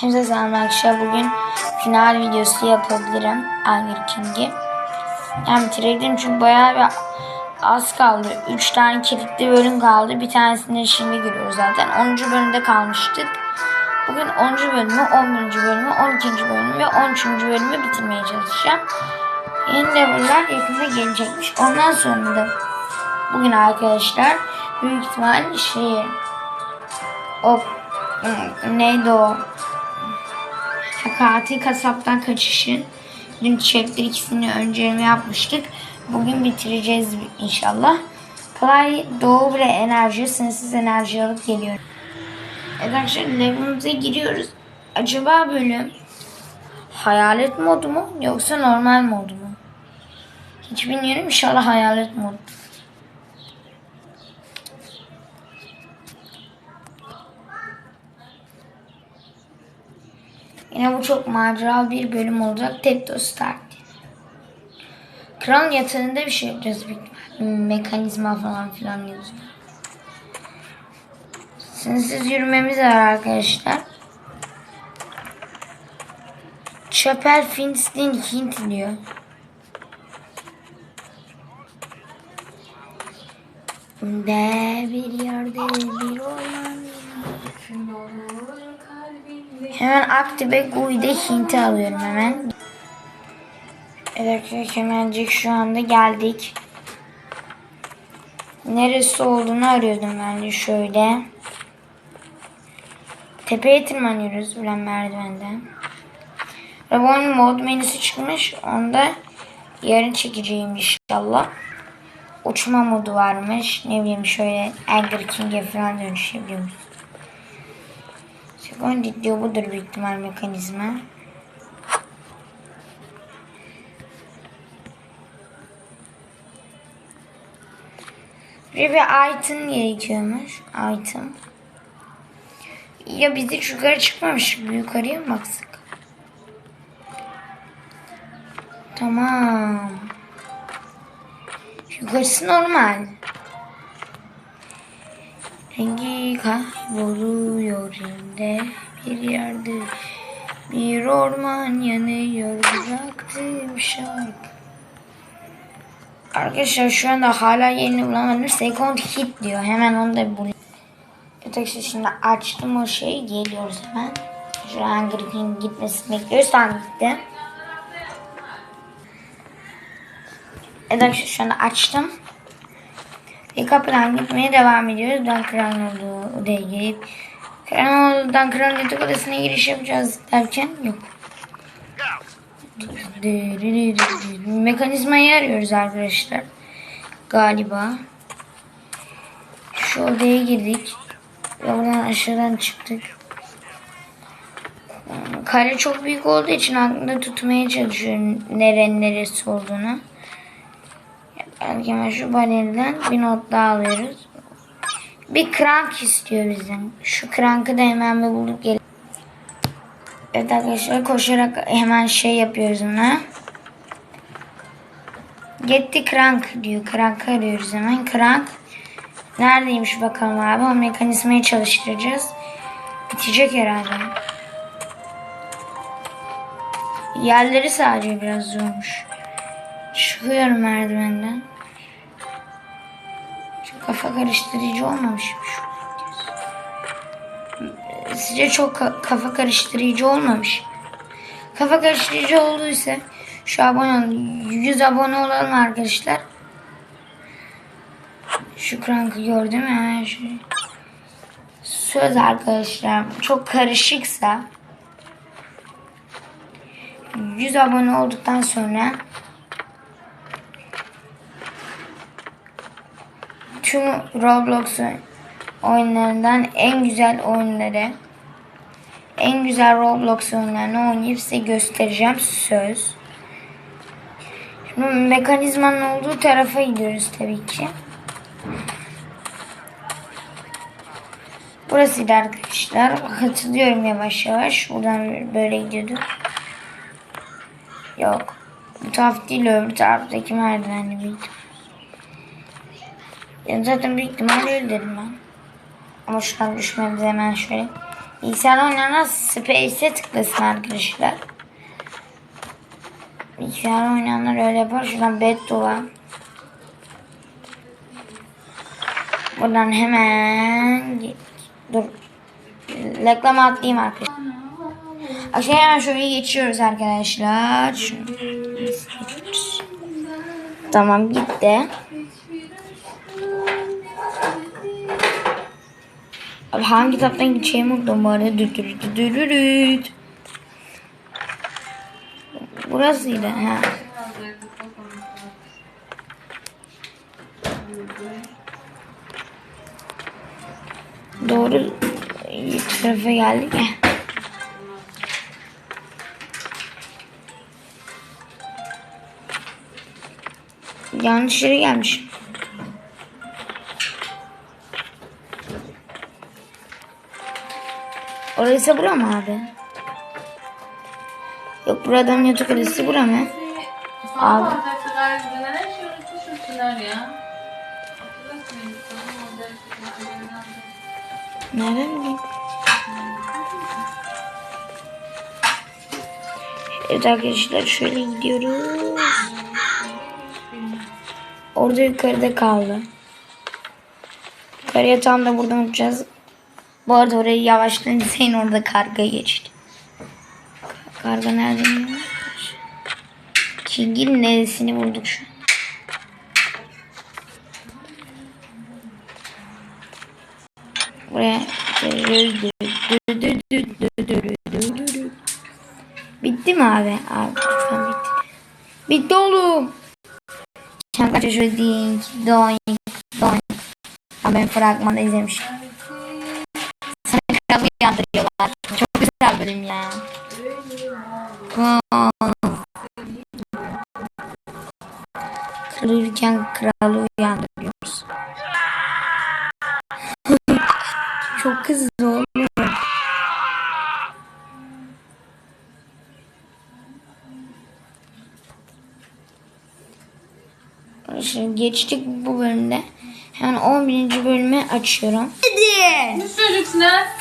Hepinize selam arkadaşlar. Bugün final videosu yapabilirim. Hunger King'i. Yani bitirebilirim çünkü bayağı bir az kaldı. 3 tane kilitli bölüm kaldı. Bir tanesini şimdi giriyoruz zaten. 10. bölümde kalmıştık. Bugün 10. bölümü, 11. bölümü, 12. bölümü ve 13. bölümü bitirmeye çalışacağım. Yeni level'lar yakında gelecekmiş. Ondan sonra da bugün arkadaşlar büyük ihtimal şey o ım, neydi o katil kasaptan kaçışın dün chapter ikisini önceleme yapmıştık. Bugün bitireceğiz inşallah. Clay doğu bile enerji, sınırsız enerji alıp geliyor. Evet arkadaşlar level'ımıza giriyoruz. Acaba bölüm hayalet modu mu yoksa normal modu mu? Hiç bilmiyorum inşallah hayalet modu. Yine bu çok maceralı bir bölüm olacak. Tetto Start. Kral yatağında bir şey yapacağız ihtimalle. Mekanizma falan filan yazıyor. Sınırsız yürümemiz var arkadaşlar. Chapel Finstin Hint diyor. De bir yerde bir orman. Hemen aktive Guide Hint'i alıyorum hemen. Evet hemencik şu anda geldik. Neresi olduğunu arıyordum ben de şöyle. Tepeye tırmanıyoruz ulan merdivenden. Rabon mod menüsü çıkmış. Onda yarın çekeceğim inşallah. Uçma modu varmış. Ne bileyim şöyle Anger King'e falan dönüşebiliyoruz. Second diyor budur büyük ihtimal mekanizma. Ve bir item gerekiyormuş. Item. Ya biz hiç yukarı çıkmamış. Yukarıya mı baksak? Tamam. Yukarısı normal. Rengi kayboluyor elinde bir yerde. Bir orman yanıyor bıraktığım şarkı. Arkadaşlar şu anda hala yerini bulamadım. Second hit diyor. Hemen onu da bulayım. Arkadaşlar şimdi açtım o şeyi. Geliyoruz hemen. Şu an Griffin gitmesini bekliyoruz. Tamam gitti. Arkadaşlar şu anda açtım. Ve kapıdan gitmeye devam ediyoruz. Olduğu odaya girip olduğundan kralın yatak odasına giriş yapacağız derken yok. Mekanizmayı arıyoruz arkadaşlar. Galiba. Şu odaya girdik. Ve oradan aşağıdan çıktık. Kare çok büyük olduğu için aklımda tutmaya çalışıyorum nerenin neresi olduğunu. Hemen şu panelden bir not daha alıyoruz. Bir krank istiyor bizim. Şu krankı da hemen bir bulup gel. Evet arkadaşlar koşarak hemen şey yapıyoruz ona. Gitti krank diyor. Krank arıyoruz hemen. Krank. Neredeymiş bakalım abi. O mekanizmayı çalıştıracağız. Bitecek herhalde. Yerleri sadece biraz zormuş. Çıkıyorum merdivenden. Kafa karıştırıcı olmamış? Sizce çok ka- kafa karıştırıcı olmamış. mı? Kafa karıştırıcı olduysa şu abone olun. 100 abone olalım arkadaşlar. Şu krankı gördüm ya. Şu. Söz arkadaşlar çok karışıksa 100 abone olduktan sonra tüm Roblox oyunlarından en güzel oyunları en güzel Roblox oyunlarını oynayıp size göstereceğim söz. Şimdi mekanizmanın olduğu tarafa gidiyoruz tabii ki. Burasıydı arkadaşlar. Hatırlıyorum yavaş yavaş. Buradan böyle gidiyorduk. Yok. Bu taraf değil öbür taraftaki merdivenli büyük. Yani zaten büyük ihtimalle öyle ben. Ama şu an düşmemiz hemen şöyle Bilgisayar oynayanlar Space'e tıklasın arkadaşlar. Bilgisayar oynayanlar öyle yapar. Şuradan beddua. Buradan hemen. Dur. Reklam atlayayım arkadaşlar. Aşağıya hemen şöyle geçiyoruz arkadaşlar. Şunu. Tamam gitti. Abi hangi kitaptan gideceğimi unuttum bu arada. Dü dü dü dü dü dü. Burasıydı. Ha. Doğru tarafa geldik ya. Yanlış yere gelmişim. Orası bura mı abi? Yok buradan yatak odası bura mı? Abi. Nereden bileyim? Evet arkadaşlar şöyle gidiyoruz. Orada yukarıda kaldı. Yukarıya tam da buradan uçacağız. Bu arada orayı yavaştan Hüseyin orada karga geçti. Karga nerede? King'in neresini bulduk şu an. Bitti mi abi? Abi lütfen bitti. Bitti oğlum. Şarkı şöyle dink, doink, doink. Ben fragmanda izlemiştim. Bölüm ya. Aa. Kırılırken kralı uyandırıyoruz. Çok hızlı oluyor. Şimdi geçtik bu bölümde. Hemen 11. bölümü açıyorum. Hadi. Ne çocuksun ha?